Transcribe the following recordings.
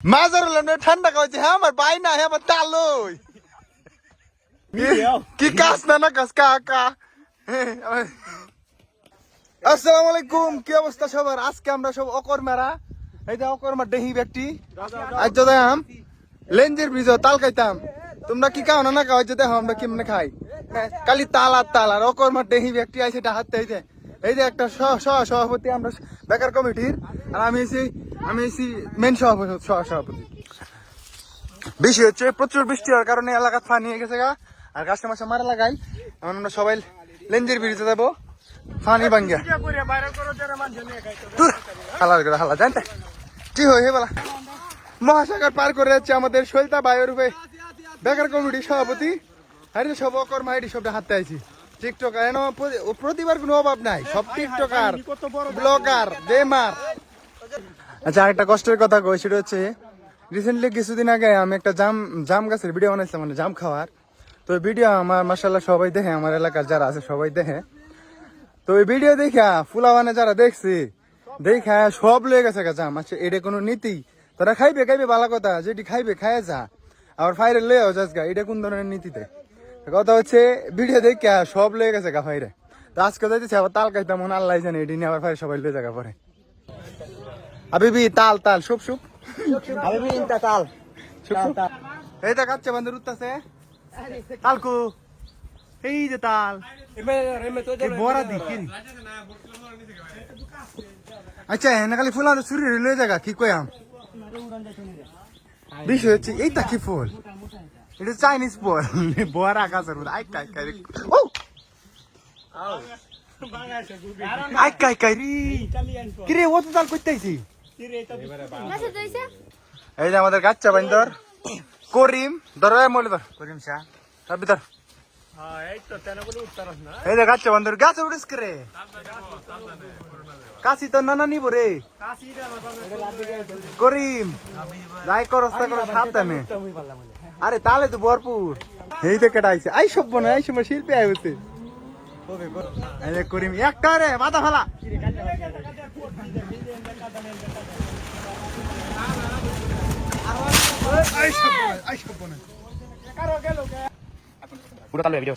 মাজার হলাম ঠান্ডা খাওয়াচ্ছে হ্যাঁ আমার বাই না হ্যাঁ আমার তালই। কি কাজ না না কাজ কা কা। আসসালামু আলাইকুম কি অবস্থা সবার? আজকে আমরা সব অকর মেরা এই যে অকর মা দেহি ব্যক্তি। আজ যদি আম লেঞ্জের ব্রিজ তাল খাইতাম। তোমরা কি খাও না না খাও যে দেখো আমরা কেমনে খাই। হ্যাঁ, খালি তাল আর তাল আর অকর মা দেহি ব্যক্তি আছে এটা হাতে এই যে। এই যে একটা সহ সহ সভাপতি আমরা বেকার কমিটির আর আমি এসি আমি এসি মেন সভাপতি বৃষ্টি হচ্ছে, প্রচুর বৃষ্টি হওয়ার কারণে এলাকা ফানি হয়ে গেছে গা। আর গাছটা মাসে মারা লাগাই। এখন আমরা সবাই লেঞ্জের ব্রিজে যাব। ফানি বাঙ্গিয়া হালার করে হালা জানতে কি হয় হে বলা? মহাসাগর পার করে যাচ্ছে আমাদের সলিতা বায়ুর রূপে বেকার কমিটির সভাপতি। আর সব অকর্মা এটি সবটা হাতে আইছি। টিকটক এন প্রতিবার কোনো অভাব নাই। সব টিকটকার, ব্লগার গেমার আচ্ছা আরেকটা কষ্টের কথা কই, সেটা হচ্ছে রিসেন্টলি কিছুদিন আগে আমি একটা জাম জাম গাছের ভিডিও বানাইছিলাম মানে জাম খাওয়ার। তো ভিডিও আমার মাসাল্লাহ সবাই দেখে, আমার এলাকার যারা আছে সবাই দেখে। তো ওই ভিডিও দেখা ফুলাবানে যারা দেখছি দেখা সব লয়ে গেছে গা জাম। আচ্ছা এটা কোনো নীতি? তারা খাইবে খাইবে ভালো কথা। যেটি খাইবে, খায় যা। আবার ফাইরে লয়ে যাস গা, এটা কোন ধরনের নীতিতে? কথা হচ্ছে ভিডিও দেখা সব লয়ে গেছে গা ফাইরে তো আজকে যাইতেছে, আবার তাল খাইতাম, মনে আল্লাহ জানে, এটি নিয়ে আবার ফাইরে সবাই লয়ে জায়গা পরে আবিবি তাল তাল শুপ শুপ আমি ইনটা তাল। এই দেখ কাচ্চা বান্ধব উঠতেছে। তালকু এই যে তাল। এই বড়া দি কি? আচ্ছা এনে খালি ফুল আমাদের চুরি লয়ে জায়গা কি কয়াম বিষয় হচ্ছে এইটা কি ফুল? এটা চাইনিজ ফুল বড়া গাছের মধ্যে আই কাই কাই রে। ও! আই কাই কাই রি ও তো তাল করতেছি এই যে আমাদের গাচ্চা বান্দর করিম ধর মলি ধর। করিম শাহ তার ভিতর এই যে গাচ্চা বান্দর গাছ উড়িস করে কাশি তো নানা নিব রে। করিম যাই করস তা করস সাবধানে। আরে তাহলে তো ভরপুর। এই তো কেটা আইছে। আই সব বনে আই সময় শিল্পী আই এই যে করিম একটা রে মাথা ফালা আই সব বনে আই সব বনে পুরো তাল ভিডিও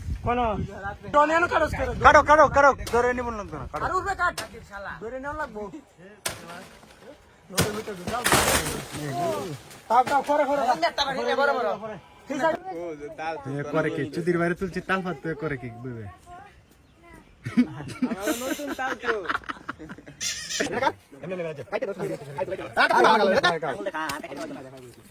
কাটো কাটো কাটো ধরে নিব না কাটো এ করে কি চুদির বাইরে তুলছি তাল ফাটতে করে কি বুঝবে আদিলে বালা চাপি পারে না পূজা তো পূজা তো পূজা শুরু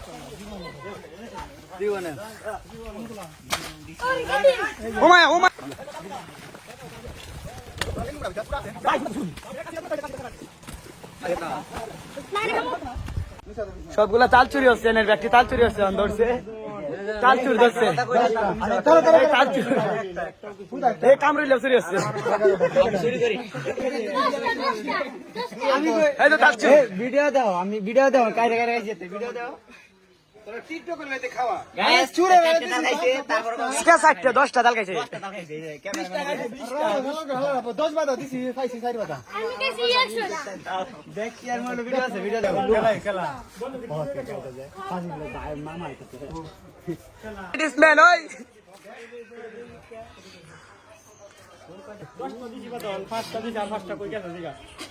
ওমায়া সবগুলা তাল চুরি হচ্ছে এনের ব্যক্তি তাল চুরি হচ্ছে ধরছে। তাল চুর ধরছে। এই তাল চুর। এই কামড়িলে চুরি হচ্ছে। এই তো তাল চুর। ভিডিও দাও আমি ভিডিও দাও কাইরে কাইরে যেতে ভিডিও দাও। দশটা তাল খাইছে দশ বাদা দিছি খাইছি চারি বাদা দেখ আর ভিডিও আছে ভিডিও দাও দিস ম্যান ওই বাধা কই ফাজিলে দিছে ফাজিলে দুইটা বাধা লয়ে গেছে